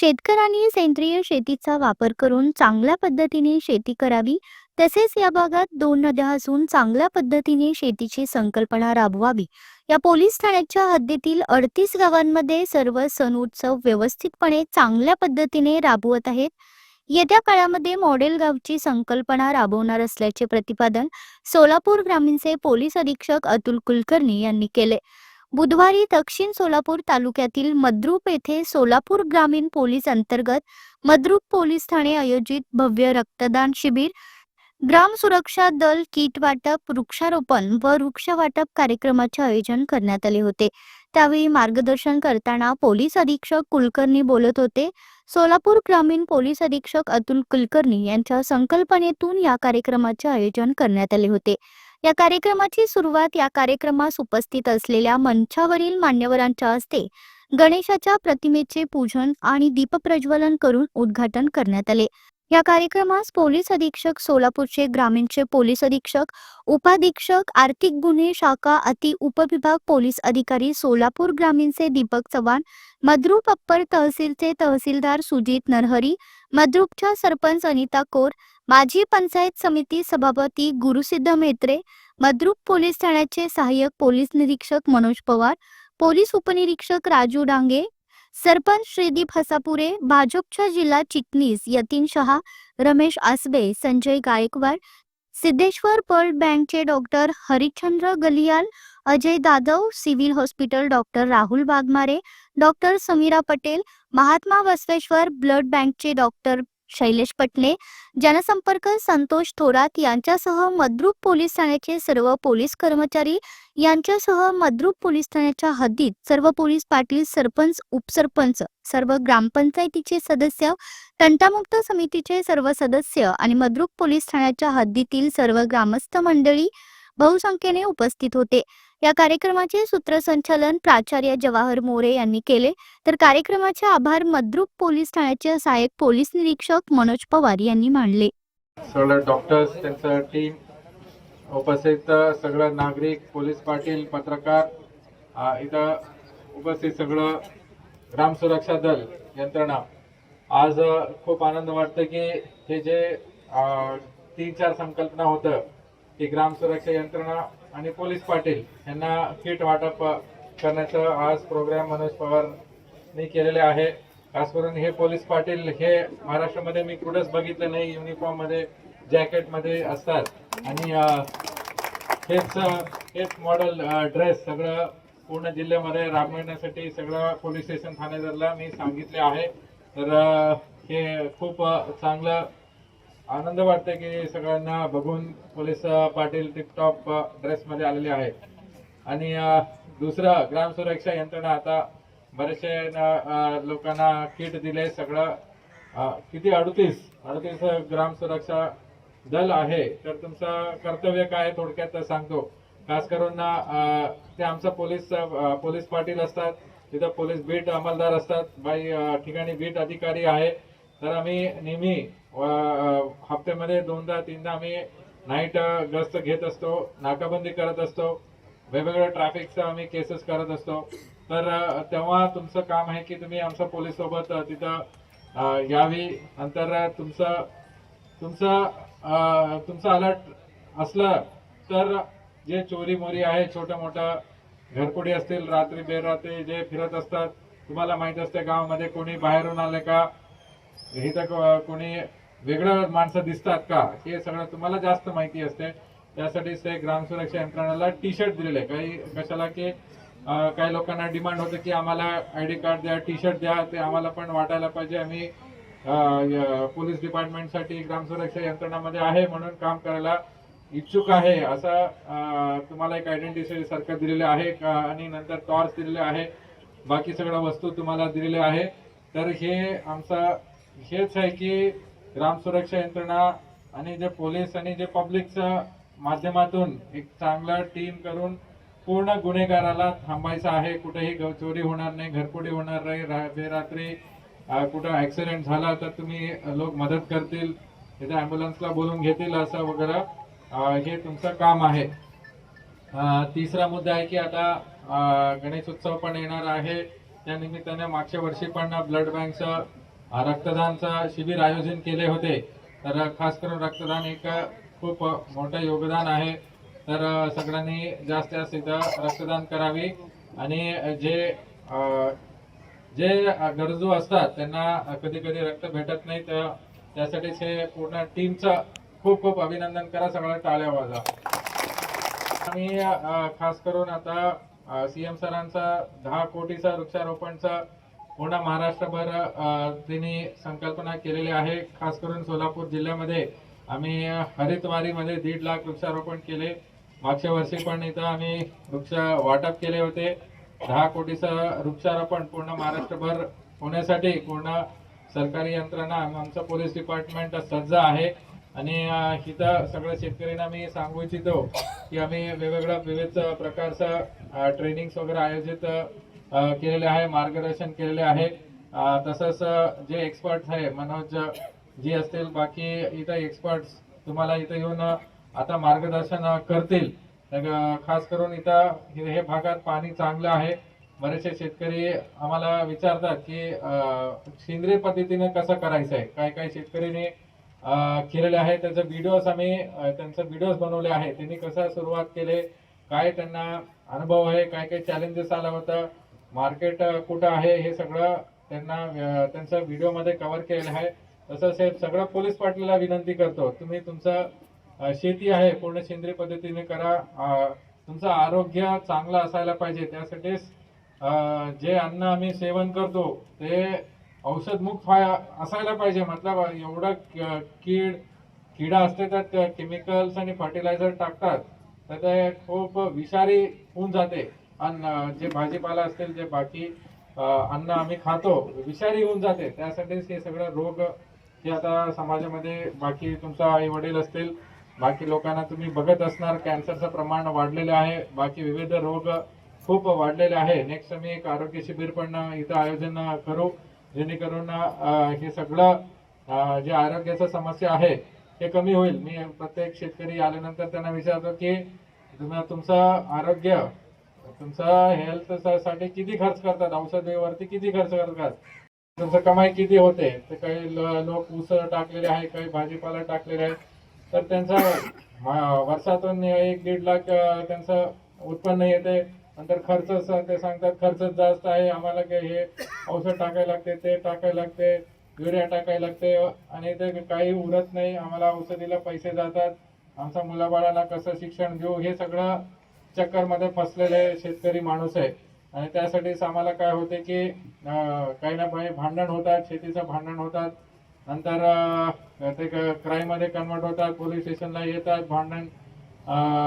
शेतकऱ्यांनी सेंद्रिय शेतीचा वापर करून चांगल्या पद्धतीने शेती करावी. तसेच या भागात दोन नद्या असून चांगल्या पद्धतीने शेतीची संकल्पना राबवावी. या पोलीस ठाण्याच्या हद्दीतील अडतीस गावांमध्ये सर्व सण उत्सव व्यवस्थितपणे चांगल्या पद्धतीने राबवत आहेत. येत्या काळामध्ये मॉडेल गावची संकल्पना राबवणार असल्याचे प्रतिपादन सोलापूर ग्रामीणचे पोलीस अधीक्षक अतुल कुलकर्णी यांनी केले. बुधवारी दक्षिण सोलापूर तालुक्यातील मद्रूप येथे सोलापूर ग्रामीण पोलीस अंतर्गत मद्रूप पोलीस ठाणे आयोजित भव्य रक्तदान शिबिर ग्राम सुरक्षा दल किट वाटप वृक्षारोपण व वृक्ष वाटप कार्यक्रमाचे आयोजन करण्यात आले होते. त्यावेळी मार्गदर्शन करताना पोलीस अधीक्षक कुलकर्णी बोलत होते. सोलापूर ग्रामीण पोलीस अधीक्षक अतुल कुलकर्णी यांच्या संकल्पनेतून या कार्यक्रमाचे आयोजन करण्यात आले होते. या कार्यक्रमाची सुरुवात या कार्यक्रमास उपस्थित असलेल्या मंचावरील मान्यवरांच्या हस्ते गणेशाच्या प्रतिमेचे पूजन आणि दीपप्रज्वलन करून उद्घाटन करण्यात आले. या कार्यक्रमास पोलीस अधीक्षक सोलापूरचे ग्रामीणचे पोलीस अधीक्षक उपाधीक्षक आर्थिक गुन्हे शाखा अति उपविभाग पोलीस अधिकारी सोलापूर ग्रामीणचे दीपक चव्हाण मद्रूप अप्पर तहसीलचे तहसीलदार सुजित नरहरी मद्रूपच्या सरपंच अनिता कोर माजी पंचायत समिती सभापती गुरुसिद्ध मेत्रे मद्रूप पोलीस ठाण्याचे सहाय्यक पोलीस निरीक्षक मनोज पवार पोलीस उपनिरीक्षक राजू डांगे सरपंच श्रीदीप हसापुरे भाजपच्या जिल्हा चिटणीस यतीन शहा रमेश आसबे संजय गायकवाड सिद्धेश्वर पर्ल बँकचे doctor Harishchandra Galiyal Ajay Dadav civil hospital doctor Rahul Bagmare doctor Samira Patel Mahatma Basaveshwar blood बँकचे डॉक्टर शैलेश पटले जनसंपर्क संतोष थोरात यांच्यासह मद्रूप पोलीस ठाण्याचे सर्व पोलीस कर्मचारी यांच्यासह मद्रूप पोलीस ठाण्याच्या हद्दीत सर्व पोलीस पाटील सरपंच उपसरपंच सर्व ग्रामपंचायतीचे सदस्य तंटामुक्त समितीचे सर्व सदस्य आणि मद्रूप पोलीस ठाण्याच्या हद्दीतील सर्व ग्रामस्थ मंडळी बहुसंख्येने उपस्थित होते. या कार्यक्रमाचे सूत्रसंचालन प्राचार्य जवाहर मोरे यांनी केले. तर कार्यक्रमाचे आभार मद्रुप पोलीस ठाण्याचे सहाय्यक पोलीस निरीक्षक मनोज पवार यांनी मानले. सगळं डॉक्टर्स त्यांचं टीम उपस्थित सगळं नागरिक पोलीस पाटील पत्रकार इथं उपस्थित सगळं ग्राम सुरक्षा दल यंत्रणा. आज खूप आनंद वाटतं की हे जे तीन चार संकल्पना होतं की ग्राम सुरक्षा यंत्रणा आणि पोलीस पाटील यांना किट वाटप करण्याचं आज प्रोग्राम मनोज पवारने केलेले आहे. खास करून हे पोलीस पाटील हे महाराष्ट्रामध्ये मी कुठंच बघितलं नाही. युनिफॉर्ममध्ये जॅकेटमध्ये असतात. आणि हेच हेच मॉडेल ड्रेस सगळं पूर्ण जिल्ह्यामध्ये राबविण्यासाठी सगळं पोलीस स्टेशन ठाणेदारला मी सांगितले आहे. तर हे खूप चांगलं आनंद वाटते की सगळ्यांना बघून पोलीस पाटील टिपटॉप ड्रेसमध्ये आलेले आहेत. आणि दुसरं ग्राम सुरक्षा यंत्रणा आता बरेचसे लोकांना किट दिले सगळं. किती अडतीस अडतीस ग्राम सुरक्षा दल आहे. तर तुमचं कर्तव्य काय थोडक्यात सांगतो. खास करून ते आमचं पोलीस पोलीस पाटील असतात. तिथं पोलीस बीट अंमलदार असतात. बाई ठिकाणी बीट अधिकारी आहे. तर आम्ही नेहमी हप्त्यामध्ये दोनदा तीनदा आम्ही नाईट गस्त घेत असतो नाकाबंदी करत असतो वेगवेगळ्या ट्रॅफिकचं आम्ही केसेस करत असतो. तर तेव्हा तुमचं काम आहे की तुम्ही आमच्या पोलीससोबत तिथं यावी. नंतर तुमचं तुमचं तुमचं अलर्ट असलं तर जे चोरी मोरी आहे छोटं मोठं घरपुडी असतील रात्री बेरात्री जे फिरत असतात तुम्हाला माहीत असते गावामध्ये कोणी बाहेरून आले का? इथं कोणी वेगळं माणसं दिसतात का? हे सगळं तुम्हाला जास्त माहिती असते. त्यासाठीच ते ग्राम सुरक्षा यंत्रणाला टी शर्ट दिलेले काही कशाला की काही लोकांना डिमांड होतं की आम्हाला आय डी कार्ड द्या टी शर्ट द्या ते आम्हाला पण वाटायला पाहिजे. आम्ही पोलीस डिपार्टमेंटसाठी ग्राम सुरक्षा यंत्रणामध्ये आहे म्हणून काम करायला इच्छुक आहे. असं तुम्हाला एक आयडेंटिटी सारखं दिलेलं आहे का- आणि नंतर टॉर्च दिलेले आहे. बाकी सगळ्या वस्तू तुम्हाला दिलेल्या आहे. तर हे आमचं हेच आहे की ग्राम सुरक्षा यंत्रणा आणि जे पोलीस आणि जे पब्लिकच्या माध्यमातून एक चांगला टीम करून पूर्ण गुन्हेगाराला थांबायचं आहे. कुठेही चोरी होणार नाही घरपुडी होणार नाही. रा- बेरात्री कुठं ऍक्सिडेंट झाला तर तुम्ही लोक मदत करतील. तिथे ॲम्ब्युलन्सला बोलून घेतील असं वगैरे हे तुमचं काम आहे. तिसरा मुद्दा आहे की आता गणेश उत्सव पण येणार आहे. त्या निमित्ताने मागच्या वर्षी पण ब्लड बँकचं रक्तदानचा शिबिर आयोजन केले होते. तर खास करून रक्तदान एक खूप मोठं योगदान आहे. तर सगळ्यांनी जास्त जास्त इथं रक्तदान करावी आणि जे जे गरजू असतात त्यांना कधी कधी रक्त भेटत नाही. तर त्यासाठीच हे पूर्ण टीमचं खूप खूप अभिनंदन करा. सगळ्या टाळ्या वाजा. आणि खास करून आता सी एम सरांचा दहा कोटीचा वृक्षारोपणचा पूर्ण महाराष्ट्रभर अ, त्यांनी संकल्पना केलेली आहे. खास करून सोलापूर जिल्ह्यामध्ये आम्ही हरितवारीमध्ये दीड लाख वृक्षारोपण केले. मागच्या वर्षी पण इथं आम्ही वृक्ष वाटप केले होते. दहा कोटीचं वृक्षारोपण पूर्ण महाराष्ट्रभर होण्यासाठी पूर्ण सरकारी यंत्रणा आमचं पोलीस डिपार्टमेंट सज्ज आहे. आणि इथं सगळ्या शेतकऱ्यांना मी सांगू इच्छितो की आम्ही वेगवेगळ्या विविध प्रकारचं ट्रेनिंग्स वगैरे आयोजित केलेले आहे मार्गदर्शन केलेले आहे. तसंच जे एक्सपर्ट आहे मनोज जी असतील बाकी इथं एक्सपर्ट्स तुम्हाला इथं येऊन आता मार्गदर्शन करतील. खास करून इथं हे हे भागात पाणी चांगलं आहे. बरेचसे शेतकरी आम्हाला विचारतात की सेंद्रिय पद्धतीने कसं करायचं आहे? काय काय शेतकरीने केलेले आहे. त्याचे व्हिडिओज आम्ही त्यांचं त्यांचे व्हिडिओज बनवले आहे त्यांनी कसं सुरुवात केले? काय त्यांना अनुभव आहे? काय काय चॅलेंजेस आला होता? मार्केट कुठं आहे हे सगळं त्यांना त्यांचा व्हिडिओमध्ये कव्हर केलेलं आहे. तसंच हे सगळं पोलीस पाटलाला विनंती करतो. तुम्ही तुमचं शेती आहे पूर्ण सेंद्रिय पद्धतीने करा. तुमचं आरोग्य चांगलं असायला पाहिजे. त्यासाठीच जे अन्न आम्ही सेवन करतो ते औषधमुक्त व्हाय असायला पाहिजे. मतलब एवढं कीड किडा असते त्यात केमिकल्स आणि फर्टिलायझर टाकतात तर ते खूप विषारी होऊन जाते. अन्न जे भाजीपाला असतील जे बाकी अन्न आम्ही खातो विषारी होऊन जाते. त्यासाठीच हे सगळं रोग हे आता समाजामध्ये बाकी तुमचा आई वडील असतील बाकी लोकांना तुम्ही बघत असणार कॅन्सरचं प्रमाण वाढलेलं आहे. बाकी विविध रोग खूप वाढलेले आहे. नेक्स्ट आम्ही एक आरोग्य शिबिर पण इथं आयोजन करू. जेणेकरून हे सगळं जे आरोग्याचं समस्या आहे हे कमी होईल. मी प्रत्येक शेतकरी आल्यानंतर त्यांना विचारतो की तुमचं आरोग्य तुमचा हेल्थसाठी किती खर्च करतात? औषधीवरती किती खर्च करतात? तुमचं कमाई किती होते? तर काही लोक ऊस टाकलेले आहे काही भाजीपाला टाकलेले आहे. तर त्यांचा वर्षातून एक दीड लाख त्यांचं उत्पन्न येते. नंतर खर्च ते सांगतात खर्च जास्त आहे आम्हाला काही हे औषध टाकायला लागते ते टाकायला लागते युरिया टाकायला लागते आणि ते काही उरत नाही आम्हाला औषधीला पैसे जातात. आमच्या मुलाबाळांना कसं शिक्षण देऊ? हे सगळं चक्करमध्ये फसलेले शेतकरी माणूस आहे. आणि त्यासाठीच आम्हाला काय होते की काही ना काही भांडण होतात शेतीचं भांडण होतात. नंतर ते क्राईममध्ये कन्वर्ट होतात पोलीस स्टेशनला येतात भांडण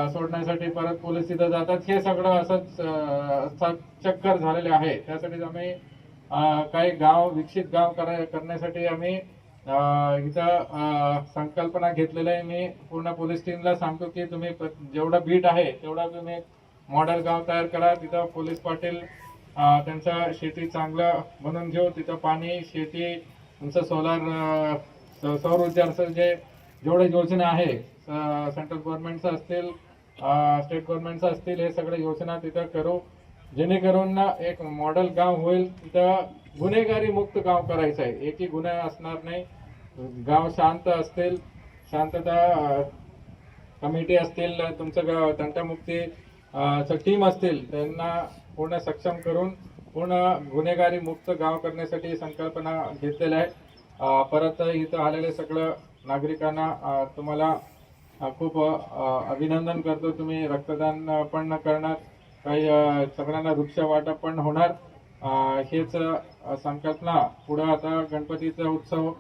सोडण्यासाठी परत पोलीस तिथं जातात. हे सगळं असंच चक्कर झालेले आहे. त्यासाठीच आम्ही काही गाव विकसित गाव करा करण्यासाठी आम्ही इथं संकल्पना घेतलेलं आहे. मी पूर्ण पोलीस टीमला सांगतो की तुम्ही प- जेवढं बीट आहे तेवढा तुम्ही मॉडेल गाव तयार करा. तिथं पोलीस पाटील त्यांचा त्यांचं शेती चांगलं बनवून घेऊ. तिथं पाणी शेती तुमचं सोलार सौर ऊर्जाचं जे जेवढे योजना आहे सेंट्रल गव्हर्नमेंटचं असतील स्टेट गव्हर्नमेंटचं असतील हे सगळे योजना तिथं करू. जेणेकरून एक मॉडेल गाव होईल. तिथं गुन्हेगारी मुक्त गाव करायचं आहे. एकही गुन्हा असणार नाही. गाव शांत असतील शांतता कमिटी असतील तुमचं गाव तंटामुक्ती टीम असतील त्यांना पूर्ण सक्षम करून पूर्ण गुन्हेगारी मुक्त गाव करण्यासाठी संकल्पना घेतलेल्या आहे परत इथं आलेले सगळं नागरिकांना तुम्हाला खूप अभिनंदन करतो. तुम्ही रक्तदान पण करणार. काही सगळ्यांना वृक्ष वाटप पण होणार. हेच संकल्पना पुढं आता गणपतीचा उत्सव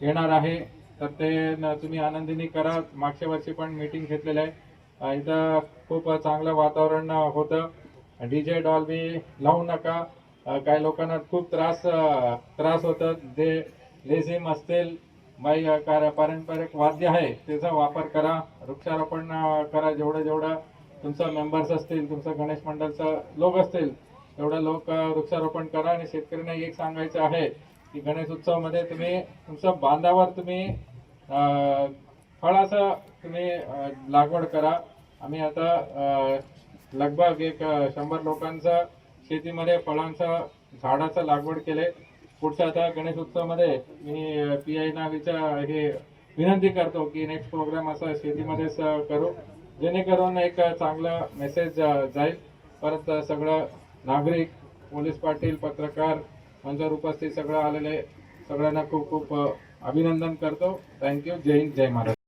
येणार आहे. तर ते न- तुम्ही आनंदीने करा. मागच्या वर्षी पण मीटिंग घेतलेलं आहे. इथं खूप चांगलं वातावरण होतं. डी जे डॉल डॉल्बी लावू नका. काही लोकांना खूप त्रास त्रास होतात जे लेझिम असतील बाई कार- पारंपरिक वाद्य आहे त्याचा वापर करा. वृक्षारोपण करा जेवढं जेवढं तुमचं मेंबर्स असतील तुमचं गणेश मंडळचं लोक असतील तेवढं लोक वृक्षारोपण करा आणि शेतकऱ्यांना एक सांगायचं आहे की गणेश उत्सवामध्ये तुम्ही तुमच्या बांधावर तुम्ही फळाचं तुम्ही लागवड करा. आम्ही आता लगभग एक शंभर लोकांचं शेतीमध्ये फळांचं झाडाचं लागवड केले. पुढच्या आता गणेश उत्सवामध्ये मी पी आय ना विचार हे विनंती करतो की नेक्स्ट प्रोग्राम असा शेतीमध्येच करू. जेणेकरून एक चांगला मेसेज जाईल. परत सगळं नागरिक पोलीस पाटील पत्रकार मंचावर उपस्थित सगळं आलेले सगळ्यांना खूप खूप अभिनंदन करतो. थँक्यू जय हिंद जय महाराष्ट्र.